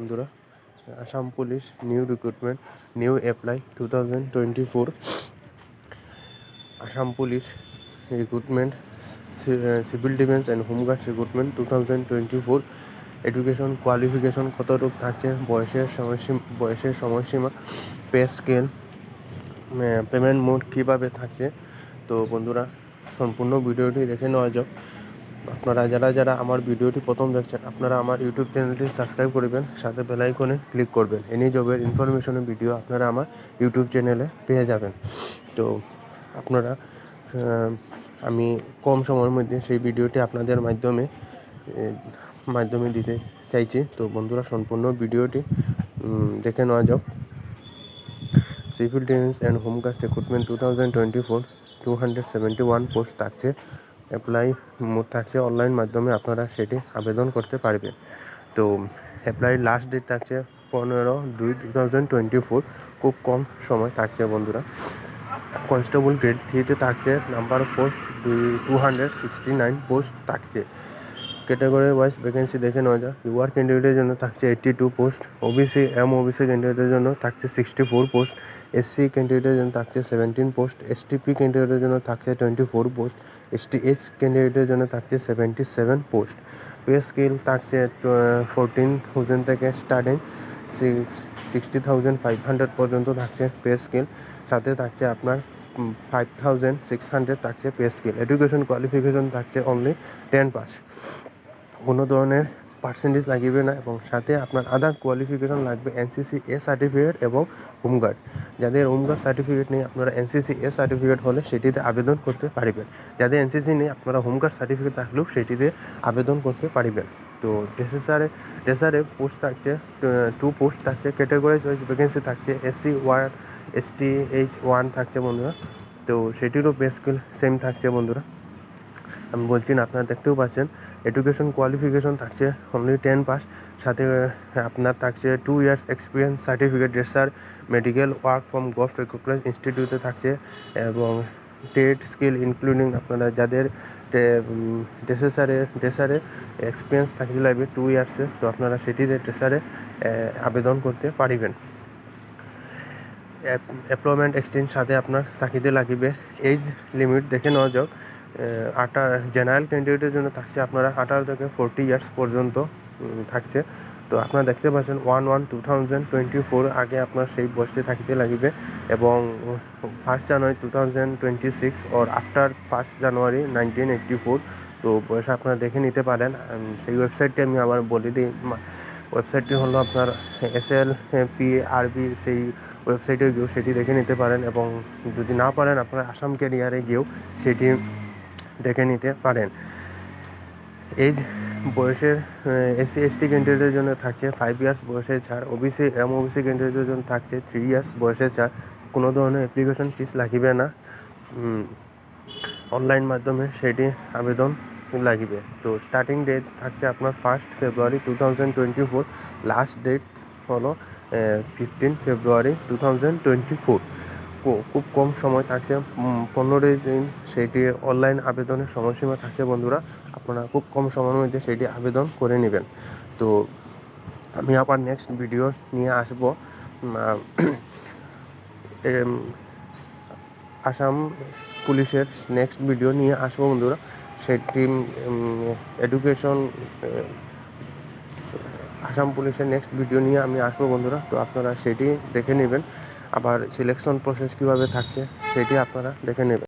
বন্ধুরা, Assam police new recruitment new apply two thousand twenty four Assam police recruitment civil defence and home guards recruitment two thousand twenty four education qualification কতটুকু থাকছে, বয়সের সময়সীমা বয়সের সময়সীমা pay scale payment mode কীভাবে থাকছে। তো বন্ধুরা, সম্পূর্ণ ভিডিওটি দেখে নেওয়া যাক। আপনারা যারা যারা আমার ভিডিওটি প্রথম দেখছেন, আপনারা আমার ইউটিউব চ্যানেলটি সাবস্ক্রাইব করবেন, সাথে বেল আইকনে ক্লিক করবেন। এনি জবের ইনফরমেশনের ভিডিও আপনারা আমার ইউটিউব চ্যানেলে পেয়ে যাবেন। তো আপনারা আমি কম সময়ের মধ্যে সেই ভিডিওটি আপনাদের মাধ্যমে মাধ্যমে দিতে চাইছি। তো বন্ধুরা, সম্পূর্ণ ভিডিওটি দেখে নেওয়া যাক। Civil defence and home guards recruitment two thousand twenty four two hundred seventy one post থাকছে। অ্যাপ্লাই থাকছে অনলাইন মাধ্যমে আপনারা সেটি আবেদন করতে পারবেন। তো অ্যাপ্লাই লাস্ট ডেট থাকছে পনেরো দুই টু থাউজেন্ড টোয়েন্টি ফোর খুব কম সময় থাকছে বন্ধুরা। কনস্টেবল গ্রেড থ্রিতে থাকছে নাম্বার ফোর দুই two hundred sixty nine post থাকছে। ক্যাটাগরি ওয়াইজ ভ্যাকেন্সি দেখে নেওয়া যাক। ইউআর ক্যান্ডিডেটের জন্য থাকছে eighty two post OBC M OBC ক্যান্ডিডেটের জন্য থাকছে সিক্সটি ফোর পোস্ট এসসি ক্যান্ডিডেটের জন্য থাকছে সেভেন্টিন পোস্ট এসটিপি ক্যান্ডিডেটের জন্য থাকছে twenty four post ST H ক্যান্ডিডেটের জন্য থাকছে seventy seven post pay scale থাকছে ফোরটিন থাউজেন্ড থেকে starting sixty thousand five hundred পর্যন্ত থাকছে পে স্কেল সাথে থাকছে আপনার ফাইভ থাউজেন্ড সিক্স হান্ড্রেড থাকছে পে স্কেল এডুকেশন কোয়ালিফিকেশন থাকছে অনলি টেন পাস কোনো ধরনের পার্সেন্টেজ লাগবে না এবং সাথে আপনার আদার কোয়ালিফিকেশন লাগবে এনসিসি এ সার্টিফিকেট এবং হোমগার্ড যাদের হোমগার্ড সার্টিফিকেট নেই, আপনারা এনসিসি এ সার্টিফিকেট হলে সেটিতে আবেদন করতে পারবেন। যাদের এনসিসি নেই, আপনারা হোমগার্ড সার্টিফিকেট থাকলেও সেটিতে আবেদন করতে পারবেন। তো ডেসেসারে ডেসারে পোস্ট থাকছে টু পোস্ট থাকছে ক্যাটাগরিজ ওয়াইজ ভ্যাকেন্সি থাকছে SC one ST H one থাকছে বন্ধুরা। তো সেটিরও বেসকেল সেম থাকছে বন্ধুরা। আমি বলছি না, আপনারা দেখতেও পাচ্ছেন এডুকেশন কোয়ালিফিকেশন থাকছে অনলি টেন পাস সাথে আপনার থাকছে two years experience certificate dresser medical work from gov recruitment ইনস্টিটিউটে থাকছে, এবং ট্রেড স্কিল ইনক্লুডিং আপনারা যাদের ড্রেসারে ড্রেসারে এক্সপিরিয়েন্স থাকতে লাগবে টু ইয়ার্সে তো আপনারা সেটিতে ড্রেসারে আবেদন করতে পারিবেন। এমপ্লয়মেন্ট এক্সচেঞ্জ সাথে আপনার থাকিতে লাগিবে। এজ লিমিট দেখে নেওয়া যাক। আটা জেনারেল ক্যান্ডিডেটের জন্য থাকছে আপনারা আঠারো থেকে ফোরটি ইয়ার্স পর্যন্ত থাকছে। তো আপনারা দেখতে পাচ্ছেন one one two thousand twenty four আগে আপনার সেই বয়সটি থাকিতে লাগবে এবং first January two thousand twenty six or after first January nineteen eighty four তো বয়স আপনারা দেখে নিতে পারেন। সেই ওয়েবসাইটটি আমি আবার বলে দিই ওয়েবসাইটটি হলো আপনার এস এল পি আরবি সেই ওয়েবসাইটে গিয়েও সেটি দেখে নিতে পারেন এবং যদি না পারেন আপনার আসাম ক্যারিয়ারে গিয়েও সেটি দেখে নিতে পারেন। এই বয়সের এসসি, এসটি ক্যান্ডিডেটের জন্য থাকছে ফাইভ ইয়ার্স বয়সের ছাড়। ওবিসি এম ওবিসি ক্যান্ডিডেটের জন্য থাকছে থ্রি ইয়ার্স বয়সের ছাড়। কোনো ধরনের অ্যাপ্লিকেশন ফিস লাগিবে না। অনলাইন মাধ্যমে সেটি আবেদন লাগিবে। তো স্টার্টিং ডেট থাকছে আপনার first February two thousand twenty four last date হলো fifteen February two thousand twenty four খুব কম সময় থাকছে। পনেরোই দিন সেটি অনলাইন আবেদনের সময়সীমা থাকছে বন্ধুরা। আপনারা খুব কম সময়ের মধ্যে সেটি আবেদন করে নেবেন। তো আমি আবার নেক্সট ভিডিও নিয়ে আসব। আসাম পুলিশের নেক্সট ভিডিও নিয়ে আসব বন্ধুরা। সেটি এডুকেশন আসাম পুলিশের নেক্সট ভিডিও নিয়ে আমি আসব বন্ধুরা। তো আপনারা সেটি দেখে নেবেন। আবার সিলেকশন প্রসেস কীভাবে থাকছে সেটি আপনারা দেখে নেবেন।